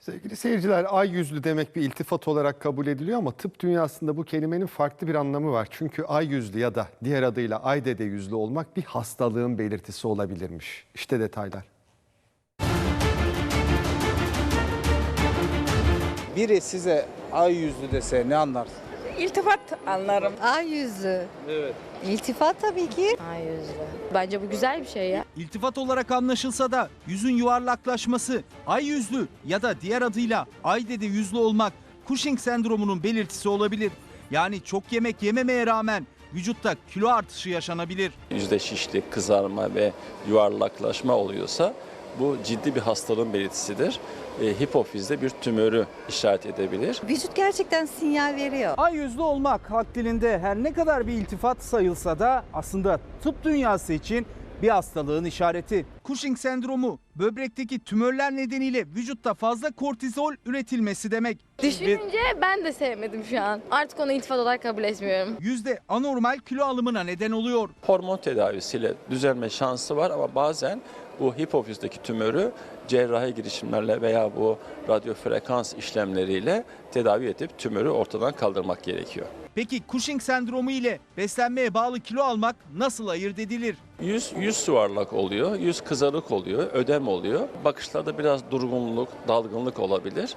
Sevgili seyirciler, ay yüzlü demek bir iltifat olarak kabul ediliyor ama tıp dünyasında bu kelimenin farklı bir anlamı var. Çünkü ay yüzlü ya da diğer adıyla ay dede yüzlü olmak bir hastalığın belirtisi olabilirmiş. İşte detaylar. Biri size ay yüzlü dese ne anlarsın? İltifat anlarım. Ay yüzlü. Evet. İltifat tabii ki. Ay yüzlü. Bence bu güzel bir şey ya. İltifat olarak anlaşılsa da yüzün yuvarlaklaşması, ay yüzlü ya da diğer adıyla ay dede yüzlü olmak Cushing sendromunun belirtisi olabilir. Yani çok yemek yememeye rağmen vücutta kilo artışı yaşanabilir. yüzde şişlik, kızarma ve yuvarlaklaşma oluyorsa bu ciddi bir hastalığın belirtisidir. E, hipofizde bir tümörü işaret edebilir. Vücut gerçekten sinyal veriyor. Ay yüzlü olmak hak dilinde her ne kadar bir iltifat sayılsa da aslında tıp dünyası için bir hastalığın işareti. Cushing sendromu böbrekteki tümörler nedeniyle vücutta fazla kortizol üretilmesi demek. Düşününce ben de sevmedim şu an. Artık onu iltifat olarak kabul etmiyorum. Yüzde anormal kilo alımına neden oluyor. Hormon tedavisiyle düzelme şansı var ama bazen bu hipofizdeki tümörü cerrahi girişimlerle veya bu radyo frekans işlemleriyle tedavi edip tümörü ortadan kaldırmak gerekiyor. Peki Cushing sendromu ile beslenmeye bağlı kilo almak nasıl ayırt edilir? Yüz, yüz yuvarlak oluyor, yüz kızarık oluyor, ödem oluyor. Bakışlarda biraz durgunluk, dalgınlık olabilir.